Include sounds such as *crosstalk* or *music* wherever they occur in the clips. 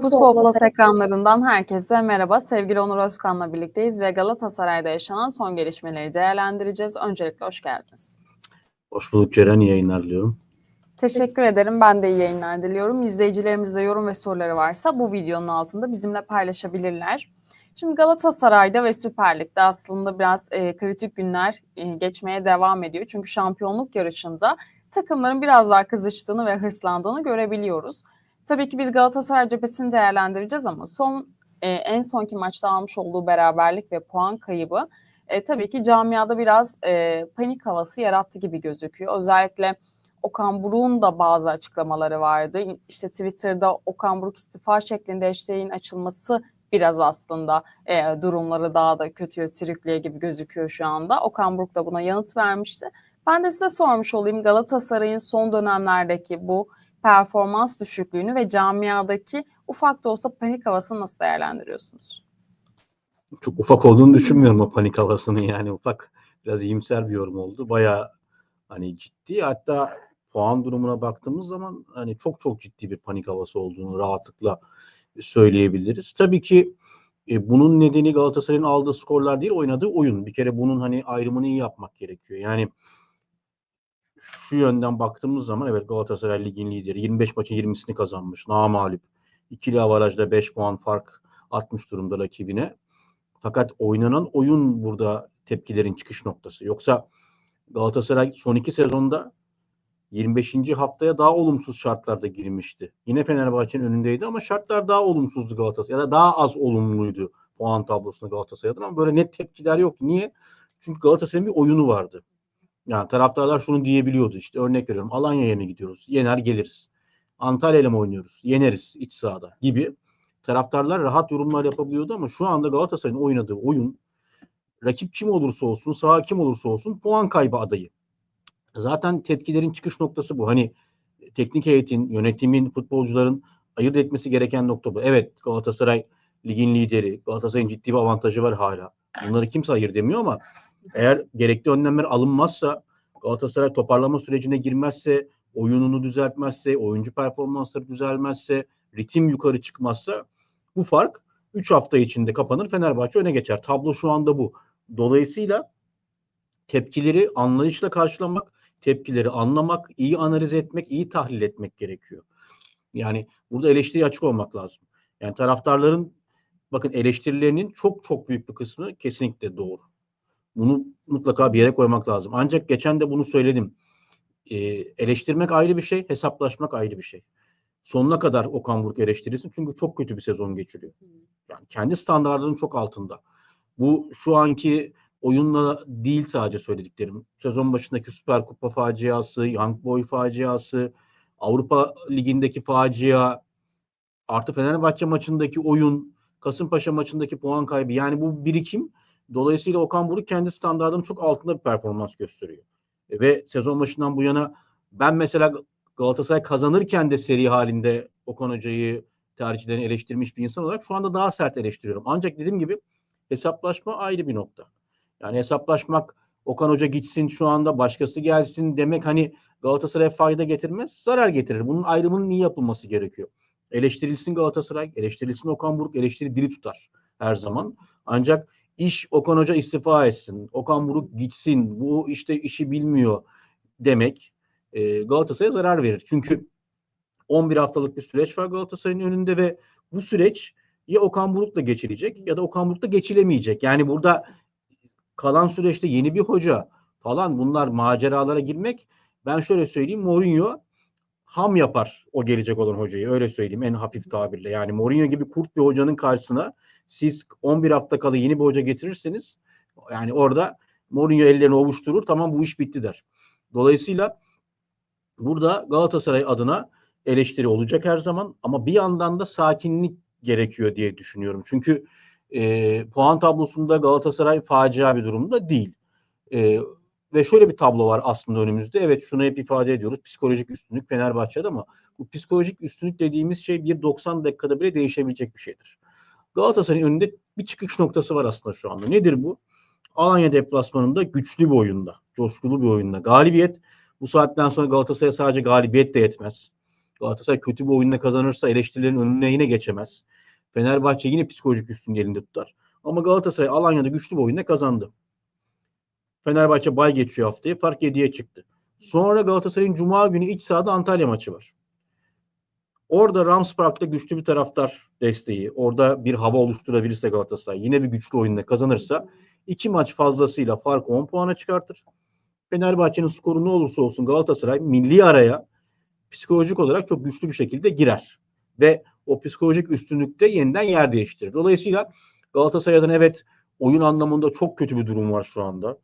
Futbol Plus ekranlarından herkese merhaba. Sevgili Onur Özkan'la birlikteyiz ve Galatasaray'da yaşanan son gelişmeleri değerlendireceğiz. Öncelikle hoş geldiniz. Hoş bulduk Ceren, iyi yayınlar diliyorum. Teşekkür ederim. Ben de iyi yayınlar diliyorum. İzleyicilerimizde yorum ve soruları varsa bu videonun altında bizimle paylaşabilirler. Şimdi Galatasaray'da ve Süper Lig'de aslında biraz e, kritik günler e, geçmeye devam ediyor. Çünkü şampiyonluk yarışında takımların biraz daha kızıştığını ve hırslandığını görebiliyoruz. Tabii ki biz Galatasaray cephesini değerlendireceğiz ama son e, en sonki maçta almış olduğu beraberlik ve puan kaybı e, tabii ki camiada biraz e, panik havası yarattı gibi gözüküyor. Özellikle Okan Buruk'un da bazı açıklamaları vardı. İşte Twitter'da Okan Buruk istifa şeklinde hashtag'in açılması biraz aslında e, durumları daha da kötüye sürükleye gibi gözüküyor şu anda. Okan Buruk da buna yanıt vermişti. Ben de size sormuş olayım Galatasaray'ın son dönemlerdeki bu performans düşüklüğünü ve camiadaki ufak da olsa panik havasını nasıl değerlendiriyorsunuz? Çok ufak olduğunu düşünmüyorum o panik havasının yani ufak biraz iyimser bir yorum oldu. Bayağı hani ciddi hatta puan durumuna baktığımız zaman hani çok çok ciddi bir panik havası olduğunu rahatlıkla söyleyebiliriz. Tabii ki e, bunun nedeni Galatasaray'ın aldığı skorlar değil oynadığı oyun. Bir kere bunun hani ayrımını iyi yapmak gerekiyor. Yani şu yönden baktığımız zaman evet Galatasaray ligin lideri. 25 maçın 20'sini kazanmış. Namalip. İkili avarajda 5 puan fark atmış durumda rakibine. Fakat oynanan oyun burada tepkilerin çıkış noktası. Yoksa Galatasaray son iki sezonda 25. haftaya daha olumsuz şartlarda girmişti. Yine Fenerbahçe'nin önündeydi ama şartlar daha olumsuzdu Galatasaray. Ya da daha az olumluydu puan tablosunda Galatasaray'dan ama böyle net tepkiler yoktu. Niye? Çünkü Galatasaray'ın bir oyunu vardı. Yani taraftarlar şunu diyebiliyordu işte örnek veriyorum Alanya'ya mı gidiyoruz? Yener geliriz. Antalya'yla mı oynuyoruz? Yeneriz iç sahada gibi. Taraftarlar rahat yorumlar yapabiliyordu ama şu anda Galatasaray'ın oynadığı oyun rakip kim olursa olsun, saha kim olursa olsun puan kaybı adayı. Zaten tepkilerin çıkış noktası bu. Hani teknik heyetin, yönetimin, futbolcuların ayırt etmesi gereken nokta bu. Evet Galatasaray ligin lideri. Galatasaray'ın ciddi bir avantajı var hala. Bunları kimse ayırt edemiyor ama eğer gerekli önlemler alınmazsa Galatasaray toparlama sürecine girmezse, oyununu düzeltmezse, oyuncu performansları düzelmezse, ritim yukarı çıkmazsa bu fark 3 hafta içinde kapanır Fenerbahçe öne geçer. Tablo şu anda bu. Dolayısıyla tepkileri anlayışla karşılamak, tepkileri anlamak, iyi analiz etmek, iyi tahlil etmek gerekiyor. Yani burada eleştiri açık olmak lazım. Yani taraftarların bakın eleştirilerinin çok çok büyük bir kısmı kesinlikle doğru. Bunu mutlaka bir yere koymak lazım. Ancak geçen de bunu söyledim. Ee, eleştirmek ayrı bir şey, hesaplaşmak ayrı bir şey. Sonuna kadar Okan Buruk eleştirilsin çünkü çok kötü bir sezon geçiriyor. Yani kendi standartının çok altında. Bu şu anki oyunla değil sadece söylediklerim. Sezon başındaki Süper Kupa faciası, Young Boy faciası, Avrupa Ligi'ndeki facia, artı Fenerbahçe maçındaki oyun, Kasımpaşa maçındaki puan kaybı. Yani bu birikim dolayısıyla Okan Buruk kendi standartının çok altında bir performans gösteriyor. E, ve sezon başından bu yana ben mesela Galatasaray kazanırken de seri halinde Okan Hoca'yı tercihlerini eleştirmiş bir insan olarak şu anda daha sert eleştiriyorum. Ancak dediğim gibi hesaplaşma ayrı bir nokta. Yani hesaplaşmak Okan Hoca gitsin şu anda başkası gelsin demek hani Galatasaray'a fayda getirmez, zarar getirir. Bunun ayrımının iyi yapılması gerekiyor. Eleştirilsin Galatasaray, eleştirilsin Okan Buruk, eleştiri dili tutar her zaman. Ancak iş Okan Hoca istifa etsin, Okan Buruk gitsin, bu işte işi bilmiyor demek e, Galatasaray'a zarar verir. Çünkü 11 haftalık bir süreç var Galatasaray'ın önünde ve bu süreç ya Okan Buruk'la geçilecek ya da Okan Buruk'la geçilemeyecek. Yani burada kalan süreçte yeni bir hoca falan bunlar maceralara girmek ben şöyle söyleyeyim Mourinho ham yapar o gelecek olan hocayı öyle söyleyeyim en hafif tabirle. Yani Mourinho gibi kurt bir hocanın karşısına siz 11 hafta kala yeni bir hoca getirirseniz yani orada Mourinho ellerini ovuşturur tamam bu iş bitti der. Dolayısıyla burada Galatasaray adına eleştiri olacak her zaman ama bir yandan da sakinlik gerekiyor diye düşünüyorum. Çünkü e, puan tablosunda Galatasaray facia bir durumda değil. E, ve şöyle bir tablo var aslında önümüzde. Evet şunu hep ifade ediyoruz. Psikolojik üstünlük Fenerbahçe'de ama bu psikolojik üstünlük dediğimiz şey bir 90 dakikada bile değişebilecek bir şeydir. Galatasaray'ın önünde bir çıkış noktası var aslında şu anda. Nedir bu? Alanya deplasmanında güçlü bir oyunda, coşkulu bir oyunda. Galibiyet bu saatten sonra Galatasaray'a sadece galibiyet de yetmez. Galatasaray kötü bir oyunda kazanırsa eleştirilerin önüne yine geçemez. Fenerbahçe yine psikolojik üstünlüğü elinde tutar. Ama Galatasaray Alanya'da güçlü bir oyunda kazandı. Fenerbahçe bay geçiyor haftaya. Fark 7'ye çıktı. Sonra Galatasaray'ın Cuma günü iç sahada Antalya maçı var. Orada Rams Park'ta güçlü bir taraftar desteği, orada bir hava oluşturabilirse Galatasaray, yine bir güçlü oyunda kazanırsa iki maç fazlasıyla farkı 10 puana çıkartır. Fenerbahçe'nin skoru ne olursa olsun Galatasaray milli araya psikolojik olarak çok güçlü bir şekilde girer. Ve o psikolojik üstünlükte yeniden yer değiştirir. Dolayısıyla Galatasaray'dan evet oyun anlamında çok kötü bir durum var şu anda.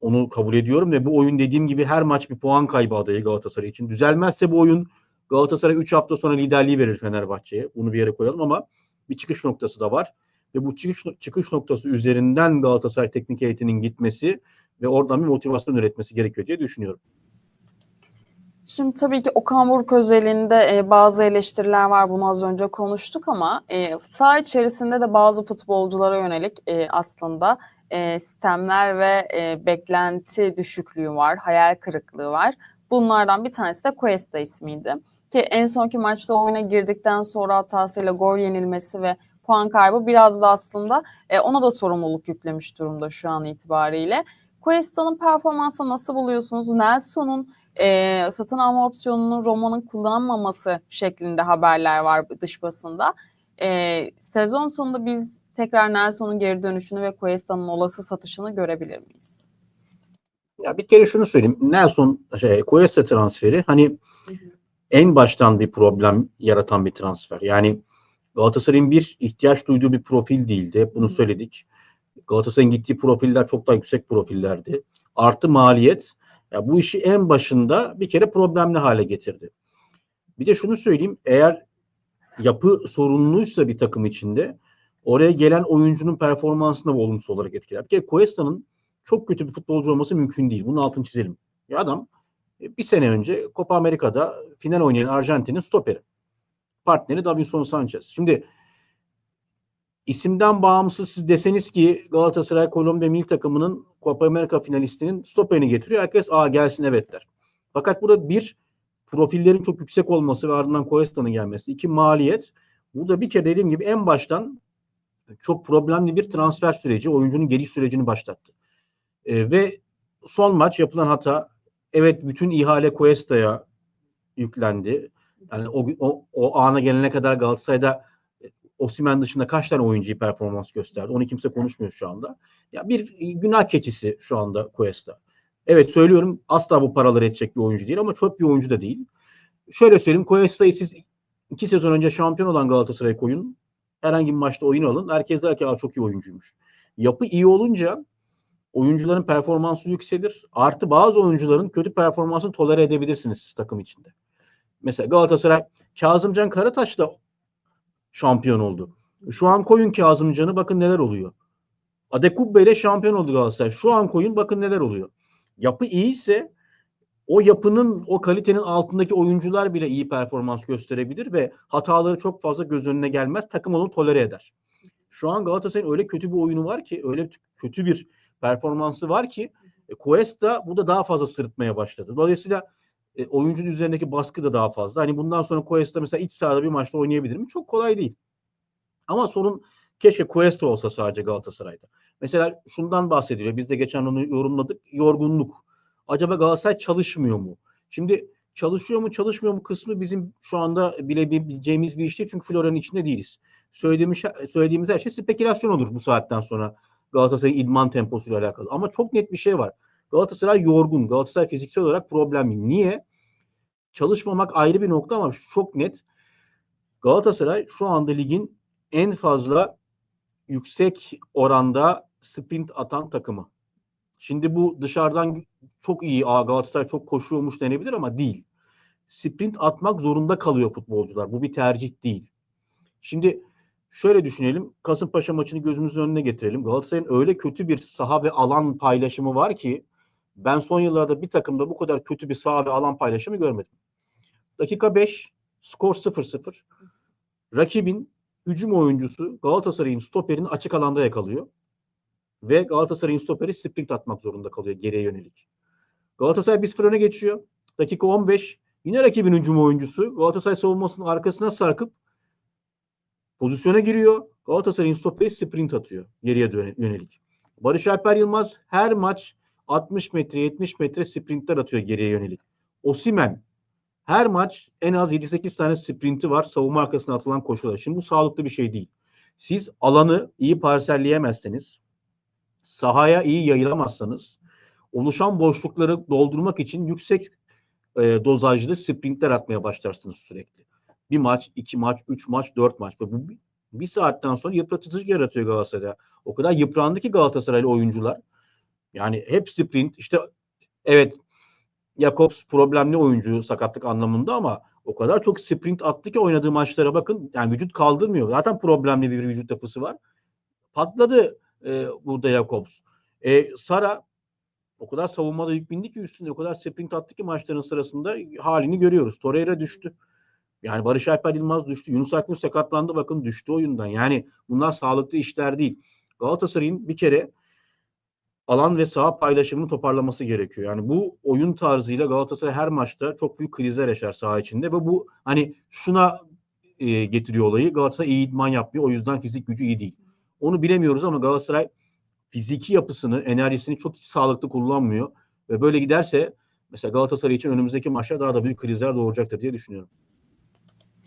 Onu kabul ediyorum ve bu oyun dediğim gibi her maç bir puan kaybı adayı Galatasaray için. Düzelmezse bu oyun Galatasaray 3 hafta sonra liderliği verir Fenerbahçe'ye. Bunu bir yere koyalım ama bir çıkış noktası da var. Ve bu çıkış, çıkış noktası üzerinden Galatasaray teknik heyetinin gitmesi ve oradan bir motivasyon üretmesi gerekiyor diye düşünüyorum. Şimdi tabii ki Okan Buruk özelinde e, bazı eleştiriler var. Bunu az önce konuştuk ama e, saha içerisinde de bazı futbolculara yönelik e, aslında e, sistemler ve e, beklenti düşüklüğü var, hayal kırıklığı var. Bunlardan bir tanesi de Cuesta ismiydi. Ki en sonki maçta oyuna girdikten sonra hatasıyla gol yenilmesi ve puan kaybı biraz da aslında e, ona da sorumluluk yüklemiş durumda şu an itibariyle. Cuesta'nın performansını nasıl buluyorsunuz? Nelson'un e, satın alma opsiyonunu Roma'nın kullanmaması şeklinde haberler var dış basında. E, sezon sonunda biz tekrar Nelson'un geri dönüşünü ve Cuesta'nın olası satışını görebilir miyiz? Ya bir kere şunu söyleyeyim. Nelson şey, Cuesta transferi hani en baştan bir problem yaratan bir transfer. Yani Galatasaray'ın bir ihtiyaç duyduğu bir profil değildi. Bunu söyledik. Galatasaray'ın gittiği profiller çok daha yüksek profillerdi. Artı maliyet ya bu işi en başında bir kere problemli hale getirdi. Bir de şunu söyleyeyim. Eğer yapı sorunluysa bir takım içinde oraya gelen oyuncunun performansına olumsuz olarak etkiler. Bir kere Cuesta'nın çok kötü bir futbolcu olması mümkün değil. Bunun altını çizelim. Ya adam bir sene önce Copa Amerika'da final oynayan Arjantin'in stoperi. Partneri Davinson Sanchez. Şimdi isimden bağımsız siz deseniz ki Galatasaray Kolombiya milli takımının Copa Amerika finalistinin stoperini getiriyor. Herkes aa gelsin evet der. Fakat burada bir profillerin çok yüksek olması ve ardından Cuesta'nın gelmesi. iki maliyet. Bu da bir kere dediğim gibi en baştan çok problemli bir transfer süreci, oyuncunun geliş sürecini başlattı. E, ve son maç yapılan hata evet bütün ihale Cuesta'ya yüklendi. Yani o, o, o ana gelene kadar Galatasaray'da Osimen dışında kaç tane oyuncuyu performans gösterdi? Onu kimse konuşmuyor şu anda. Ya bir günah keçisi şu anda Cuesta. Evet söylüyorum asla bu paraları edecek bir oyuncu değil ama çok bir oyuncu da değil. Şöyle söyleyeyim Cuesta'yı siz iki sezon önce şampiyon olan Galatasaray koyun. Herhangi bir maçta oyun alın. Herkes der ki çok iyi oyuncuymuş. Yapı iyi olunca oyuncuların performansı yükselir. Artı bazı oyuncuların kötü performansını tolere edebilirsiniz siz takım içinde. Mesela Galatasaray Kazımcan Karataş da şampiyon oldu. Şu an koyun Kazımcan'ı bakın neler oluyor. Adekubbe ile şampiyon oldu Galatasaray. Şu an koyun bakın neler oluyor. Yapı iyiyse o yapının, o kalitenin altındaki oyuncular bile iyi performans gösterebilir ve hataları çok fazla göz önüne gelmez. Takım onu tolere eder. Şu an Galatasaray'ın öyle kötü bir oyunu var ki, öyle kötü bir performansı var ki e, Cuesta bu da daha fazla sırıtmaya başladı. Dolayısıyla e, oyuncunun üzerindeki baskı da daha fazla. Hani bundan sonra Cuesta mesela iç sahada bir maçta oynayabilir mi? Çok kolay değil. Ama sorun keşke Cuesta olsa sadece Galatasaray'da. Mesela şundan bahsediliyor. Biz de geçen onu yorumladık. Yorgunluk. Acaba Galatasaray çalışmıyor mu? Şimdi çalışıyor mu çalışmıyor mu kısmı bizim şu anda bilebileceğimiz bir iş değil. Çünkü Florya'nın içinde değiliz. Söylediğimiz, söylediğimiz her şey spekülasyon olur bu saatten sonra Galatasaray'ın idman temposuyla alakalı. Ama çok net bir şey var. Galatasaray yorgun. Galatasaray fiziksel olarak problemli. Niye? Çalışmamak ayrı bir nokta ama çok net. Galatasaray şu anda ligin en fazla yüksek oranda sprint atan takımı. Şimdi bu dışarıdan çok iyi, Aa, Galatasaray çok koşuyormuş denebilir ama değil. Sprint atmak zorunda kalıyor futbolcular. Bu bir tercih değil. Şimdi şöyle düşünelim. Kasımpaşa maçını gözümüzün önüne getirelim. Galatasaray'ın öyle kötü bir saha ve alan paylaşımı var ki ben son yıllarda bir takımda bu kadar kötü bir saha ve alan paylaşımı görmedim. Dakika 5, skor 0-0. Rakibin hücum oyuncusu Galatasaray'ın stoperini açık alanda yakalıyor. Ve Galatasaray'ın stoperi sprint atmak zorunda kalıyor geriye yönelik. Galatasaray 1-0 öne geçiyor. Dakika 15 Yine rakibin hücum oyuncusu Galatasaray savunmasının arkasına sarkıp pozisyona giriyor. Galatasaray'ın stoperi sprint atıyor geriye yönelik. Barış Alper Yılmaz her maç 60 metre 70 metre sprintler atıyor geriye yönelik. Osimen her maç en az 7-8 tane sprinti var savunma arkasına atılan koşular. Şimdi bu sağlıklı bir şey değil. Siz alanı iyi parselleyemezseniz, sahaya iyi yayılamazsanız, oluşan boşlukları doldurmak için yüksek e, dozajlı sprintler atmaya başlarsınız sürekli. Bir maç, iki maç, üç maç, dört maç. Ve bu bir, saatten sonra yıpratıcı yaratıyor Galatasaray'a. O kadar yıprandı ki Galatasaraylı oyuncular. Yani hep sprint. İşte evet Jakobs problemli oyuncu sakatlık anlamında ama o kadar çok sprint attı ki oynadığı maçlara bakın. Yani vücut kaldırmıyor. Zaten problemli bir vücut yapısı var. Patladı e, burada Jakobs. E, Sara o kadar savunmada yük bindi ki üstünde o kadar sprint attı ki maçların sırasında halini görüyoruz. Torreira düştü. Yani Barış Alper Yılmaz düştü. Yunus Akgün sakatlandı bakın düştü oyundan. Yani bunlar sağlıklı işler değil. Galatasaray'ın bir kere alan ve saha paylaşımını toparlaması gerekiyor. Yani bu oyun tarzıyla Galatasaray her maçta çok büyük krizler yaşar saha içinde ve bu hani şuna e, getiriyor olayı. Galatasaray iyi idman yapmıyor. O yüzden fizik gücü iyi değil. Onu bilemiyoruz ama Galatasaray fiziki yapısını, enerjisini çok sağlıklı kullanmıyor. Ve böyle giderse mesela Galatasaray için önümüzdeki maçlar daha da büyük krizler doğuracaktır diye düşünüyorum.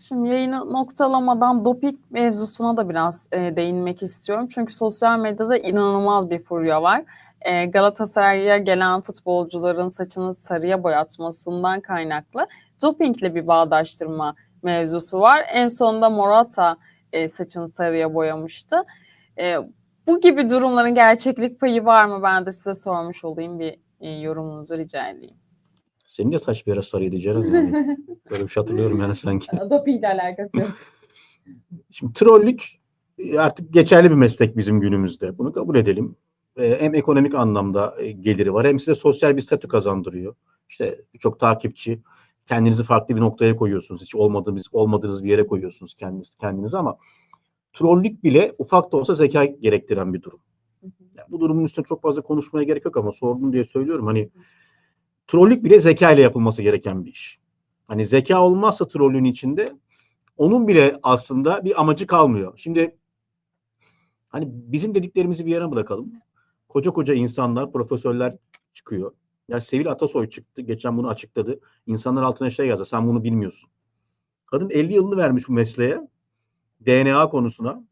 Şimdi yayını noktalamadan doping mevzusuna da biraz e, değinmek istiyorum. Çünkü sosyal medyada inanılmaz bir furya var. E, Galatasaray'a gelen futbolcuların saçını sarıya boyatmasından kaynaklı dopingle bir bağdaştırma mevzusu var. En sonunda Morata e, saçını sarıya boyamıştı. E, bu gibi durumların gerçeklik payı var mı? Ben de size sormuş olayım bir e, yorumunuzu rica edeyim. Senin de saç bir ara sarıydı Ceren yani. *laughs* Böyle bir şey hatırlıyorum yani sanki. *laughs* Dopingle alakası yok. *laughs* Şimdi trollük artık geçerli bir meslek bizim günümüzde. Bunu kabul edelim. E, Hem ekonomik anlamda e, geliri var hem size sosyal bir statü kazandırıyor. İşte birçok takipçi kendinizi farklı bir noktaya koyuyorsunuz. Hiç olmadığınız olmadığınız bir yere koyuyorsunuz kendiniz kendinizi ama trollük bile ufak da olsa zeka gerektiren bir durum. Yani bu durumun üstüne çok fazla konuşmaya gerek yok ama sordum diye söylüyorum. Hani trollük bile zeka ile yapılması gereken bir iş. Hani zeka olmazsa trollün içinde onun bile aslında bir amacı kalmıyor. Şimdi hani bizim dediklerimizi bir yana bırakalım. Koca koca insanlar, profesörler çıkıyor. Ya Sevil Atasoy çıktı. Geçen bunu açıkladı. İnsanlar altına şey yazdı. Sen bunu bilmiyorsun. Kadın 50 yılını vermiş bu mesleğe. DNA konusuna.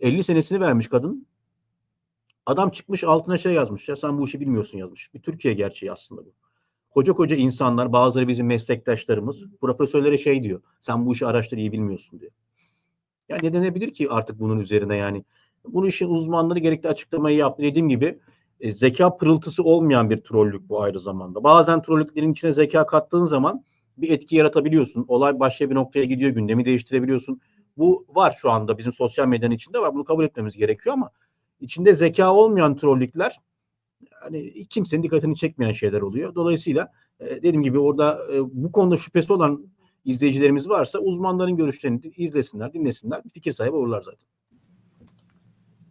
50 senesini vermiş kadın. Adam çıkmış altına şey yazmış. Ya sen bu işi bilmiyorsun yazmış. Bir Türkiye gerçeği aslında bu. Koca koca insanlar, bazıları bizim meslektaşlarımız, profesörlere şey diyor. Sen bu işi araştır iyi bilmiyorsun diyor. Ya ne denebilir ki artık bunun üzerine yani? Bunun işin uzmanları gerekli açıklamayı yaptı. Dediğim gibi e, zeka pırıltısı olmayan bir trollük bu ayrı zamanda. Bazen trollüklerin içine zeka kattığın zaman bir etki yaratabiliyorsun. Olay başka bir noktaya gidiyor, gündemi değiştirebiliyorsun. Bu var şu anda bizim sosyal medyanın içinde var. Bunu kabul etmemiz gerekiyor ama içinde zeka olmayan trollükler hani kimsenin dikkatini çekmeyen şeyler oluyor. Dolayısıyla e, dediğim gibi orada e, bu konuda şüphesi olan izleyicilerimiz varsa uzmanların görüşlerini izlesinler, dinlesinler. Fikir sahibi olurlar zaten.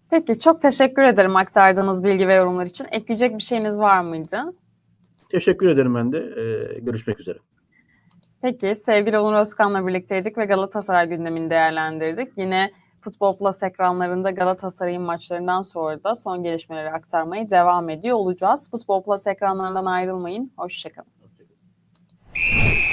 Peki çok teşekkür ederim aktardığınız bilgi ve yorumlar için. Ekleyecek bir şeyiniz var mıydı? Teşekkür ederim ben de. E, görüşmek üzere. Peki sevgili Onur Özkan'la birlikteydik ve Galatasaray gündemini değerlendirdik. Yine Futbol Plus ekranlarında Galatasaray'ın maçlarından sonra da son gelişmeleri aktarmaya devam ediyor olacağız. Futbol Plus ekranlarından ayrılmayın. Hoşçakalın. Hoşçakalın.